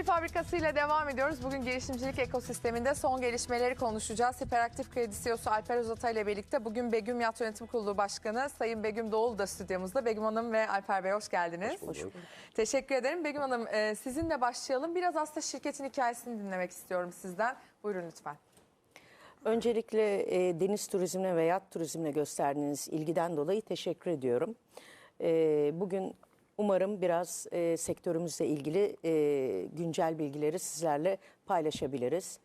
Fikir Fabrikası ile devam ediyoruz. Bugün girişimcilik ekosisteminde son gelişmeleri konuşacağız. Hiperaktif Kredi CEO'su Alper Uzatay ile birlikte bugün Begüm Yat Yönetim Kurulu Başkanı Sayın Begüm Doğulu da stüdyomuzda. Begüm Hanım ve Alper Bey hoş geldiniz. Hoş bulduk. Teşekkür ederim. Begüm Hanım e, sizinle başlayalım. Biraz aslında şirketin hikayesini dinlemek istiyorum sizden. Buyurun lütfen. Öncelikle e, deniz turizmine ve yat turizmine gösterdiğiniz ilgiden dolayı teşekkür ediyorum. E, bugün umarım biraz e, sektörümüzle ilgili e, güncel bilgileri sizlerle paylaşabiliriz.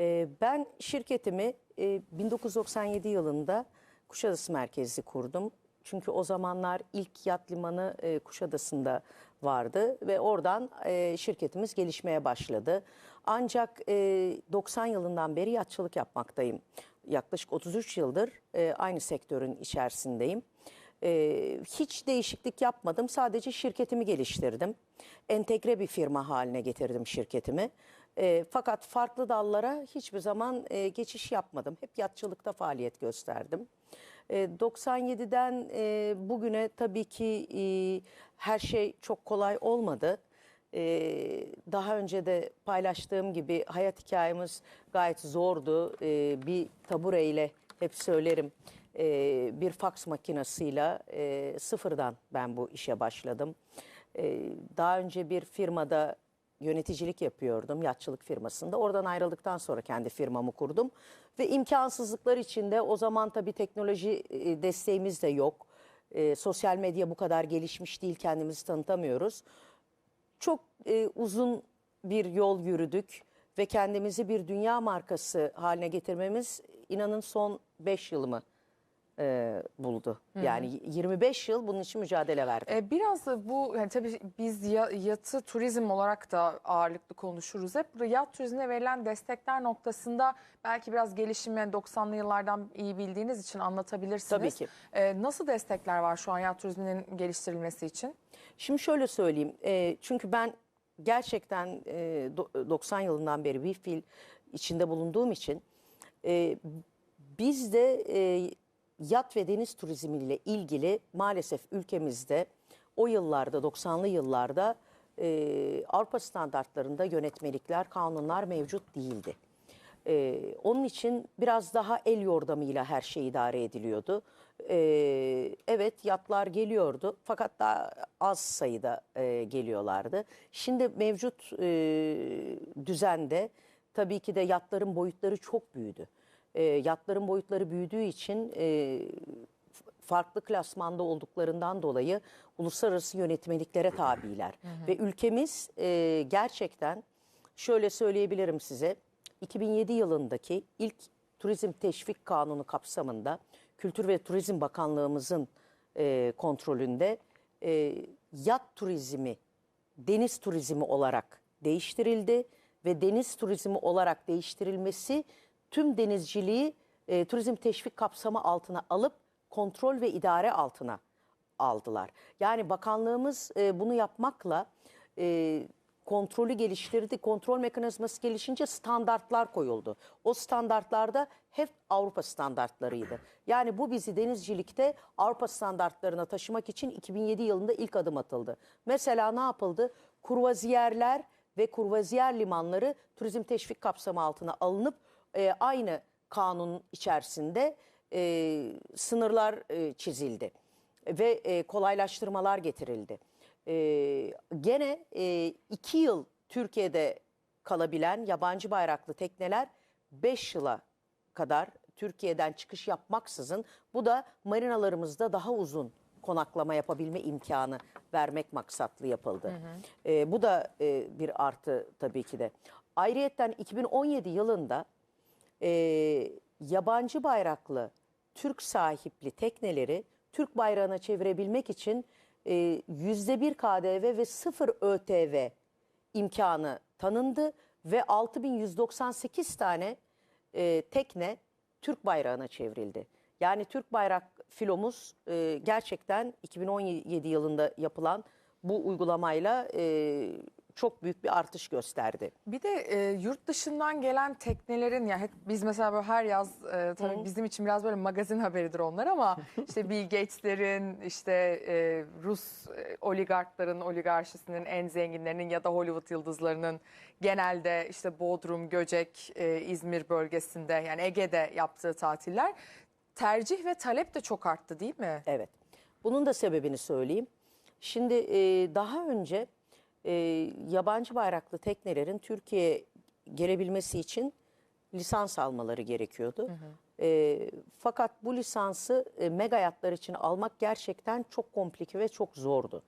E, ben şirketimi e, 1997 yılında Kuşadası merkezli kurdum. Çünkü o zamanlar ilk yat limanı e, Kuşadası'nda vardı ve oradan e, şirketimiz gelişmeye başladı. Ancak e, 90 yılından beri yatçılık yapmaktayım. Yaklaşık 33 yıldır e, aynı sektörün içerisindeyim. E, hiç değişiklik yapmadım. Sadece şirketimi geliştirdim. Entegre bir firma haline getirdim şirketimi. E, fakat farklı dallara hiçbir zaman e, geçiş yapmadım. Hep yatçılıkta faaliyet gösterdim. E, 97'den e, bugüne tabii ki e, her şey çok kolay olmadı. E, daha önce de paylaştığım gibi hayat hikayemiz gayet zordu. E, bir tabureyle hep söylerim e, bir faks makinesiyle e, sıfırdan ben bu işe başladım. E, daha önce bir firmada yöneticilik yapıyordum yatçılık firmasında. Oradan ayrıldıktan sonra kendi firmamı kurdum. Ve imkansızlıklar içinde o zaman tabii teknoloji e, desteğimiz de yok. E, sosyal medya bu kadar gelişmiş değil kendimizi tanıtamıyoruz. Çok e, uzun bir yol yürüdük ve kendimizi bir dünya markası haline getirmemiz inanın son 5 yılımı e, buldu. Yani 25 yıl bunun için mücadele verdim. E, biraz da bu yani tabii biz ya- yatı turizm olarak da ağırlıklı konuşuruz hep. Yat turizmine verilen destekler noktasında belki biraz gelişimi 90'lı yıllardan iyi bildiğiniz için anlatabilirsiniz. Tabii ki. E, nasıl destekler var şu an yat turizminin geliştirilmesi için? Şimdi şöyle söyleyeyim. e, çünkü ben gerçekten e, do- 90 yılından beri bir fil içinde bulunduğum için e, biz de e, yat ve deniz turizmiyle ilgili maalesef ülkemizde o yıllarda 90'lı yıllarda e, Avrupa standartlarında yönetmelikler, kanunlar mevcut değildi. Ee, onun için biraz daha el yordamıyla her şey idare ediliyordu. Ee, evet yatlar geliyordu fakat daha az sayıda e, geliyorlardı. Şimdi mevcut e, düzende tabii ki de yatların boyutları çok büyüdü. E, yatların boyutları büyüdüğü için e, farklı klasmanda olduklarından dolayı uluslararası yönetmeliklere tabiler. Ve ülkemiz e, gerçekten şöyle söyleyebilirim size 2007 yılındaki ilk turizm teşvik kanunu kapsamında Kültür ve Turizm Bakanlığımızın e, kontrolünde e, yat turizmi deniz turizmi olarak değiştirildi ve deniz turizmi olarak değiştirilmesi tüm denizciliği e, turizm teşvik kapsamı altına alıp kontrol ve idare altına aldılar. Yani bakanlığımız e, bunu yapmakla e, kontrolü geliştirdi. Kontrol mekanizması gelişince standartlar koyuldu. O standartlarda hep Avrupa standartlarıydı. Yani bu bizi denizcilikte Avrupa standartlarına taşımak için 2007 yılında ilk adım atıldı. Mesela ne yapıldı? Kurvaziyerler ve kurvaziyer limanları turizm teşvik kapsamı altına alınıp e, aynı kanun içerisinde e, sınırlar e, çizildi ve e, kolaylaştırmalar getirildi. E, gene e, iki yıl Türkiye'de kalabilen yabancı bayraklı tekneler 5 yıla kadar Türkiye'den çıkış yapmaksızın bu da marinalarımızda daha uzun konaklama yapabilme imkanı vermek maksatlı yapıldı. E, bu da e, bir artı tabii ki de. Ayrıyetten 2017 yılında e, yabancı bayraklı Türk sahipli tekneleri Türk bayrağına çevirebilmek için yüzde bir KDV ve sıfır ÖTV imkanı tanındı ve 6198 tane e, tekne Türk bayrağına çevrildi. Yani Türk bayrak filomuz e, gerçekten 2017 yılında yapılan bu uygulamayla e, çok büyük bir artış gösterdi. Bir de e, yurt dışından gelen teknelerin ya hep biz mesela böyle her yaz e, tabii bizim için biraz böyle magazin haberidir onlar ama işte Bill Gates'lerin işte e, Rus e, oligarkların oligarşisinin en zenginlerinin ya da Hollywood yıldızlarının genelde işte Bodrum, Göcek, e, İzmir bölgesinde yani Ege'de yaptığı tatiller tercih ve talep de çok arttı değil mi? Evet. Bunun da sebebini söyleyeyim. Şimdi e, daha önce e, yabancı bayraklı teknelerin Türkiye'ye gelebilmesi için lisans almaları gerekiyordu. E, fakat bu lisansı e, mega yatlar için almak gerçekten çok komplike ve çok zordu.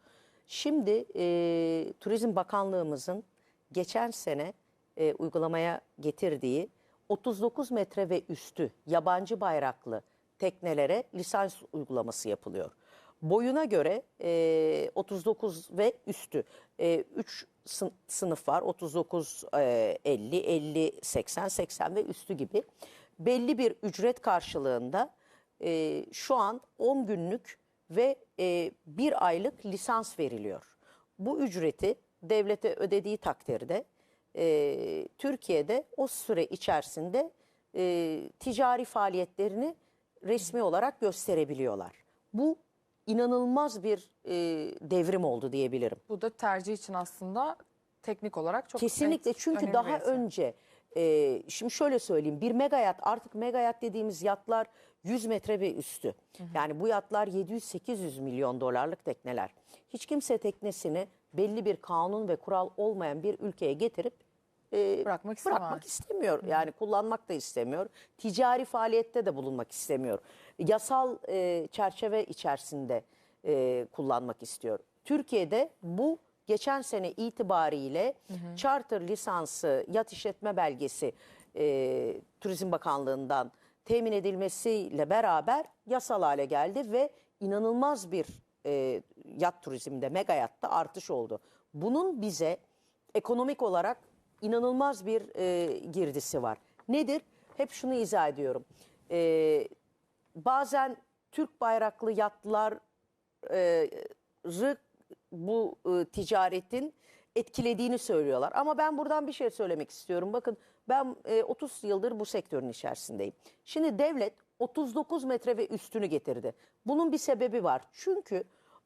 Şimdi e, Turizm Bakanlığımızın geçen sene e, uygulamaya getirdiği 39 metre ve üstü yabancı bayraklı teknelere lisans uygulaması yapılıyor. Boyuna göre e, 39 ve üstü 3 sınıf var 39 e, 50 50 80 80 ve üstü gibi belli bir ücret karşılığında e, şu an 10 günlük ve e, bir aylık lisans veriliyor. Bu ücreti devlete ödediği takdirde e, Türkiye'de o süre içerisinde e, ticari faaliyetlerini resmi olarak gösterebiliyorlar. Bu inanılmaz bir e, devrim oldu diyebilirim. Bu da tercih için aslında teknik olarak çok Kesinlikle net, çünkü daha etken. önce e, şimdi şöyle söyleyeyim bir mega yat artık mega yat dediğimiz yatlar 100 metre ve üstü. Yani bu yatlar 700-800 milyon dolarlık tekneler. Hiç kimse teknesini belli bir kanun ve kural olmayan bir ülkeye getirip e, Bırakmak istemez. bırakmak istemiyor. Yani kullanmak da istemiyor. Ticari faaliyette de bulunmak istemiyor. Yasal e, çerçeve içerisinde e, kullanmak istiyor. Türkiye'de bu geçen sene itibariyle charter lisansı, yat işletme belgesi e, Turizm Bakanlığı'ndan temin edilmesiyle beraber yasal hale geldi ve inanılmaz bir e, yat turizminde, mega yatta artış oldu. Bunun bize ekonomik olarak inanılmaz bir e, girdisi var. Nedir? Hep şunu izah ediyorum. E, bazen Türk bayraklı yatları bu e, ticaretin etkilediğini söylüyorlar. Ama ben buradan bir şey söylemek istiyorum. Bakın ben e, 30 yıldır bu sektörün içerisindeyim. Şimdi devlet 39 metre ve üstünü getirdi. Bunun bir sebebi var. Çünkü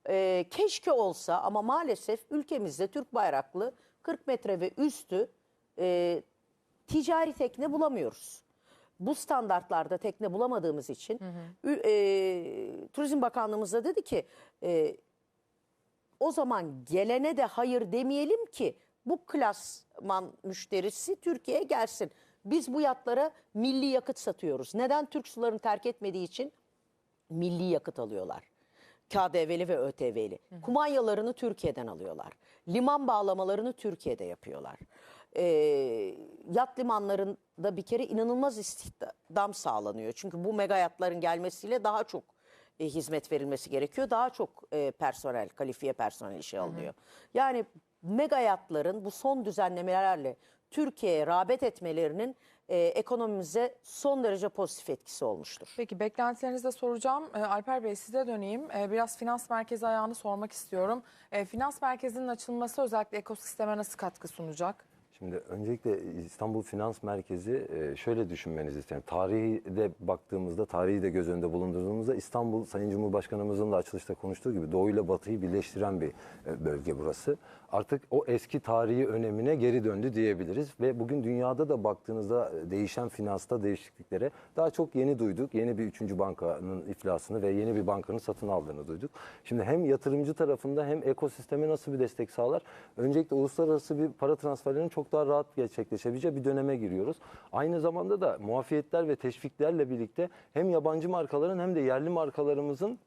e, keşke olsa ama maalesef ülkemizde Türk bayraklı 40 metre ve üstü e, ticari tekne bulamıyoruz. Bu standartlarda tekne bulamadığımız için ü- e, Turizm Bakanlığımız da dedi ki e, o zaman gelene de hayır demeyelim ki bu klasman müşterisi Türkiye'ye gelsin. Biz bu yatlara milli yakıt satıyoruz. Neden? Türk sularını terk etmediği için milli yakıt alıyorlar. KDV'li ve ÖTV'li. Kumanyalarını Türkiye'den alıyorlar. Liman bağlamalarını Türkiye'de yapıyorlar. Ee, yat limanlarında bir kere inanılmaz istihdam sağlanıyor. Çünkü bu mega yatların gelmesiyle daha çok e, hizmet verilmesi gerekiyor. Daha çok e, personel, kalifiye personel işe alınıyor. Yani mega yatların bu son düzenlemelerle Türkiye'ye rağbet etmelerinin e, ekonomimize son derece pozitif etkisi olmuştur. Peki beklentilerinizi de soracağım. Ee, Alper Bey size döneyim. Ee, biraz finans merkezi ayağını sormak istiyorum. Ee, finans merkezinin açılması özellikle ekosisteme nasıl katkı sunacak? Şimdi öncelikle İstanbul Finans Merkezi e, şöyle düşünmenizi isterim. Tarihi de baktığımızda, tarihi de göz önünde bulundurduğumuzda İstanbul Sayın Cumhurbaşkanımızın da açılışta konuştuğu gibi Doğu ile Batı'yı birleştiren bir e, bölge burası. Artık o eski tarihi önemine geri döndü diyebiliriz ve bugün dünyada da baktığınızda e, değişen finansta değişikliklere daha çok yeni duyduk. Yeni bir üçüncü bankanın iflasını ve yeni bir bankanın satın aldığını duyduk. Şimdi hem yatırımcı tarafında hem ekosisteme nasıl bir destek sağlar? Öncelikle uluslararası bir para transferlerinin çok daha rahat gerçekleşebileceği bir döneme giriyoruz. Aynı zamanda da muafiyetler ve teşviklerle birlikte hem yabancı markaların hem de yerli markalarımızın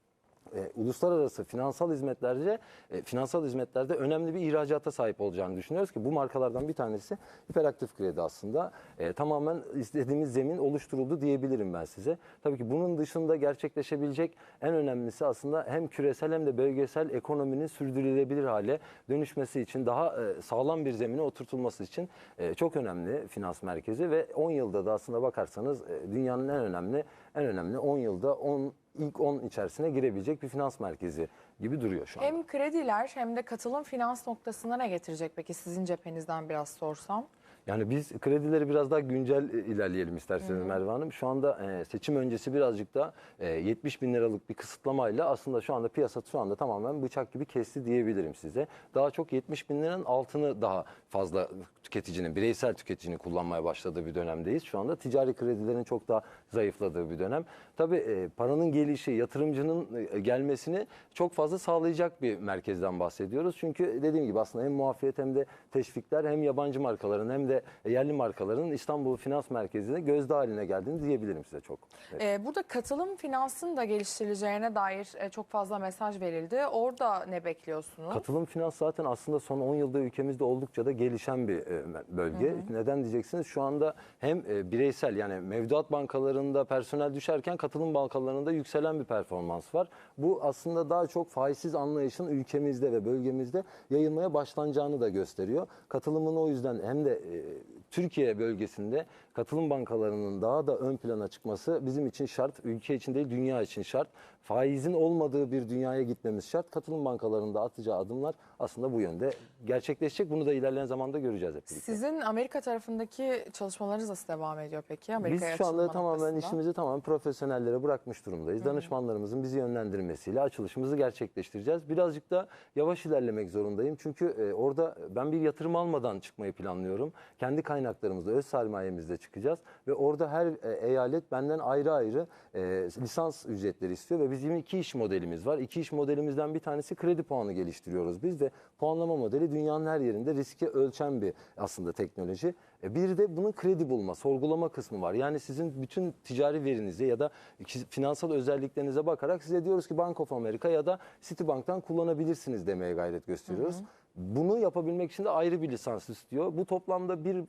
e, uluslararası finansal hizmetlerce e, finansal hizmetlerde önemli bir ihracata sahip olacağını düşünüyoruz ki bu markalardan bir tanesi hiperaktif kredi aslında E, tamamen istediğimiz zemin oluşturuldu diyebilirim ben size. Tabii ki bunun dışında gerçekleşebilecek en önemlisi aslında hem küresel hem de bölgesel ekonominin sürdürülebilir hale dönüşmesi için daha e, sağlam bir zemine oturtulması için e, çok önemli finans merkezi ve 10 yılda da aslında bakarsanız e, dünyanın en önemli en önemli 10 yılda 10 ilk 10 içerisine girebilecek bir finans merkezi gibi duruyor şu anda. Hem krediler hem de katılım finans noktasına ne getirecek peki sizin cephenizden biraz sorsam? Yani biz kredileri biraz daha güncel e, ilerleyelim isterseniz Merve Hanım. Şu anda e, seçim öncesi birazcık da e, 70 bin liralık bir kısıtlamayla aslında şu anda piyasa şu anda tamamen bıçak gibi kesti diyebilirim size. Daha çok 70 bin liranın altını daha fazla tüketicinin, bireysel tüketicinin kullanmaya başladığı bir dönemdeyiz. Şu anda ticari kredilerin çok daha zayıfladığı bir dönem. Tabii e, paranın gelişi, yatırımcının e, gelmesini çok fazla sağlayacak bir merkezden bahsediyoruz. Çünkü dediğim gibi aslında hem muafiyet hem de teşvikler hem yabancı markaların hem de yerli markaların İstanbul Finans Merkezi'ne gözde haline geldiğini diyebilirim size çok. Evet. Ee, burada katılım finansın da geliştirileceğine dair e, çok fazla mesaj verildi. Orada ne bekliyorsunuz? Katılım finans zaten aslında son 10 yılda ülkemizde oldukça da gelişen bir e, bölge. Neden diyeceksiniz? Şu anda hem e, bireysel yani mevduat bankalarında personel düşerken katılım bankalarında yükselen bir performans var. Bu aslında daha çok faizsiz anlayışın ülkemizde ve bölgemizde yayılmaya başlanacağını da gösteriyor. Katılımın o yüzden hem de e, Türkiye bölgesinde katılım bankalarının daha da ön plana çıkması bizim için şart. Ülke için değil dünya için şart. Faizin olmadığı bir dünyaya gitmemiz şart. Katılım bankalarında atacağı adımlar aslında bu yönde gerçekleşecek. Bunu da ilerleyen zamanda göreceğiz hep birlikte. Sizin Amerika tarafındaki çalışmalarınız nasıl devam ediyor peki? Biz Amerika'ya şu anda tamamen noktasında? işimizi tamamen profesyonellere bırakmış durumdayız. Danışmanlarımızın bizi yönlendirmesiyle açılışımızı gerçekleştireceğiz. Birazcık da yavaş ilerlemek zorundayım. Çünkü e, orada ben bir yatırım almadan çıkmayı planlıyorum. Kendi kaynaklarımızla, öz sermayemizle çıkacağız. Ve orada her e, eyalet benden ayrı ayrı e, lisans ücretleri istiyor. Ve bizim iki iş modelimiz var. İki iş modelimizden bir tanesi kredi puanı geliştiriyoruz. Biz de puanlama modeli dünyanın her yerinde riski ölçen bir aslında teknoloji. E, Bir de bunun kredi bulma, sorgulama kısmı var. Yani sizin bütün ticari verinize ya da finansal özelliklerinize bakarak size diyoruz ki Bank of America ya da Citibank'tan kullanabilirsiniz demeye gayret gösteriyoruz. Bunu yapabilmek için de ayrı bir lisans istiyor. Bu toplamda bir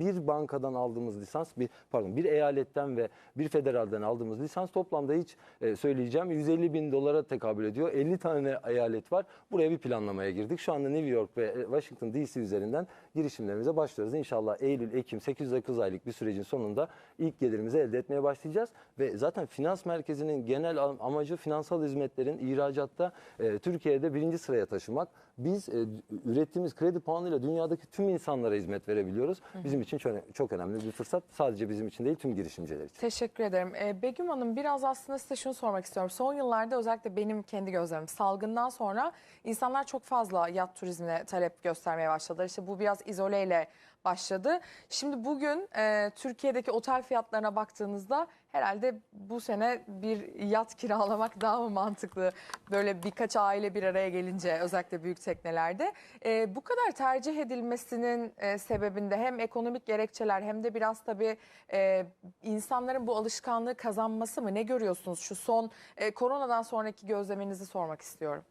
bir bankadan aldığımız lisans, bir pardon bir eyaletten ve bir federalden aldığımız lisans toplamda hiç e, söyleyeceğim 150 bin dolara tekabül ediyor. 50 tane eyalet var. Buraya bir planlamaya girdik. Şu anda New York ve e, Washington DC üzerinden girişimlerimize başlıyoruz. İnşallah Eylül, Ekim 8-9 aylık bir sürecin sonunda ilk gelirimizi elde etmeye başlayacağız. Ve zaten finans merkezinin genel am- amacı finansal hizmetlerin ihracatta e, Türkiye'de birinci sıraya taşımak. Biz e, ürettiğimiz kredi puanıyla dünyadaki tüm insanlara hizmet verebiliyoruz. Bizim için çok, çok önemli bir fırsat. Sadece bizim için değil tüm girişimciler için. Teşekkür ederim. Ee, Begüm Hanım biraz aslında size şunu sormak istiyorum. Son yıllarda özellikle benim kendi gözlemim salgından sonra insanlar çok fazla yat turizmine talep göstermeye başladılar. İşte bu biraz izoleyle başladı. Şimdi bugün e, Türkiye'deki otel fiyatlarına baktığınızda herhalde bu sene bir yat kiralamak daha mı mantıklı? Böyle birkaç aile bir araya gelince özellikle büyük teknelerde. E, bu kadar tercih edilmesinin e, sebebinde hem ekonomik gerekçeler hem de biraz tabii e, insanların bu alışkanlığı kazanması mı? Ne görüyorsunuz şu son e, koronadan sonraki gözleminizi sormak istiyorum.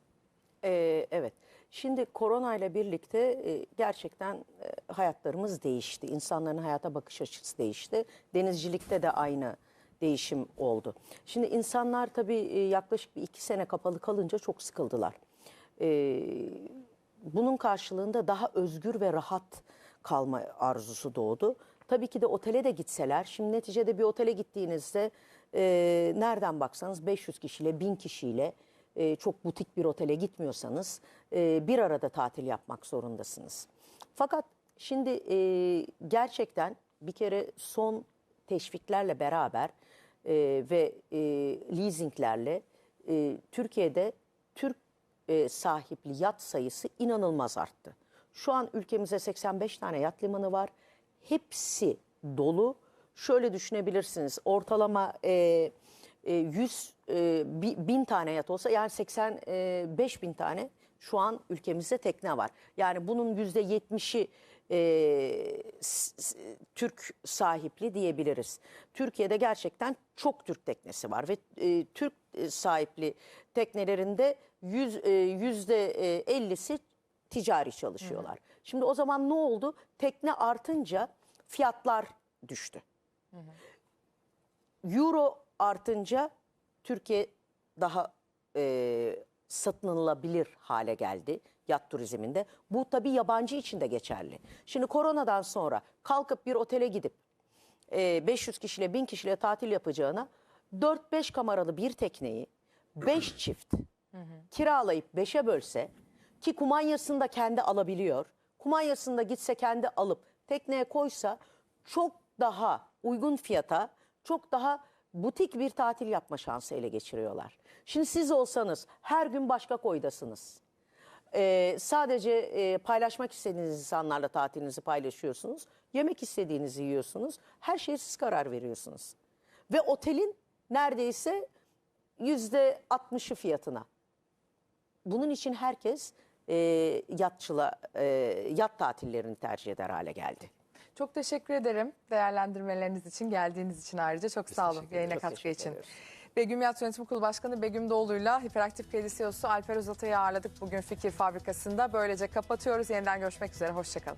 Ee, evet. Şimdi korona ile birlikte e, gerçekten e, hayatlarımız değişti. İnsanların hayata bakış açısı değişti. Denizcilikte de aynı değişim oldu. Şimdi insanlar tabii e, yaklaşık bir iki sene kapalı kalınca çok sıkıldılar. Bunun karşılığında daha özgür ve rahat kalma arzusu doğdu. Tabii ki de otele de gitseler, şimdi neticede bir otele gittiğinizde e, nereden baksanız 500 kişiyle, 1000 kişiyle e, çok butik bir otele gitmiyorsanız e, bir arada tatil yapmak zorundasınız. Fakat şimdi e, gerçekten bir kere son teşviklerle beraber e, ve e, leasinglerle e, Türkiye'de Türk e, sahipli yat sayısı inanılmaz arttı. Şu an ülkemizde 85 tane yat limanı var. Hepsi dolu. Şöyle düşünebilirsiniz. Ortalama e, 100 e, bi- bin tane yat olsa yani 85 bin tane şu an ülkemizde tekne var. Yani bunun yüzde 70'i e, s- s- Türk sahipli diyebiliriz. Türkiye'de gerçekten çok Türk teknesi var ve e, Türk e, sahipli teknelerinde yüz, e, yüzde e, 50'si ticari çalışıyorlar. Şimdi o zaman ne oldu? Tekne artınca fiyatlar düştü. Euro artınca Türkiye daha e, satınılabilir hale geldi yat turizminde. Bu tabii yabancı için de geçerli. Şimdi koronadan sonra kalkıp bir otele gidip e, 500 kişiyle 1000 kişiyle tatil yapacağına 4-5 kameralı bir tekneyi 5 çift kiralayıp 5'e bölse ki kumanyasını da kendi alabiliyor. Kumanyasını da gitse kendi alıp tekneye koysa çok daha uygun fiyata, çok daha butik bir tatil yapma şansı ele geçiriyorlar. Şimdi siz olsanız her gün başka koydasınız. Ee, sadece e, paylaşmak istediğiniz insanlarla tatilinizi paylaşıyorsunuz. Yemek istediğinizi yiyorsunuz. Her şeye siz karar veriyorsunuz. Ve otelin neredeyse yüzde 60'ı fiyatına. Bunun için herkes e, yatçıla, e, yat tatillerini tercih eder hale geldi. Çok teşekkür ederim değerlendirmeleriniz için, geldiğiniz için ayrıca. Çok sağ olun yayına Çok katkı için. Begüm Yat Yönetim Kurulu Başkanı Begüm Doğulu'yla Hiperaktif Kredi CEO'su Alper Uzatay'ı ağırladık bugün Fikir Fabrikası'nda. Böylece kapatıyoruz. Yeniden görüşmek üzere. Hoşçakalın.